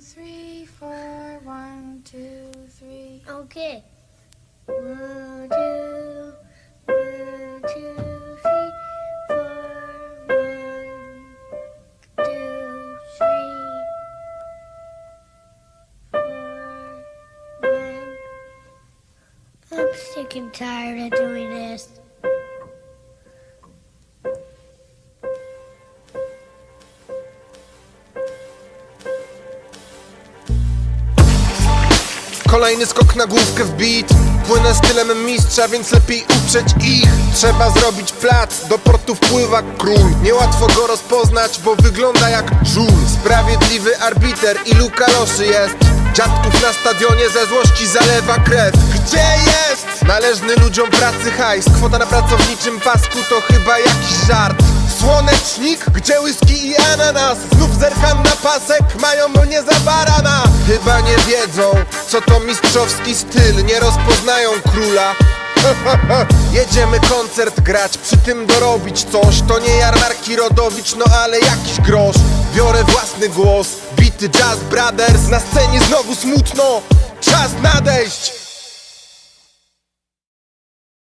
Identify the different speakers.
Speaker 1: three, four. One, two, three.
Speaker 2: Okay. One, two, one, two, three, four, one, two, three, four, one. I'm sick and tired of doing this.
Speaker 3: Kolejny skok na główkę w beat. Płynę stylem mistrza, więc lepiej uprzeć ich. Trzeba zrobić plac, do portu wpływa król. Niełatwo go rozpoznać, bo wygląda jak żul. Sprawiedliwy arbiter, ilu kaloszy jest. Dziadków na stadionie ze złości zalewa krew. Gdzie jest? Należny ludziom pracy hajs. Kwota na pracowniczym pasku to chyba jakiś żart. Słonecznik, gdzie whisky i ananas? Znów zerkam na pasek, mają mnie za barana Chyba nie wiedzą, co to mistrzowski styl. Nie rozpoznają króla. Jedziemy koncert grać, przy tym dorobić coś. To nie jarmarki Rodowicz, no ale jakiś grosz. Biorę własny głos, bity Jazz Brothers Na scenie znowu smutno, czas nadejść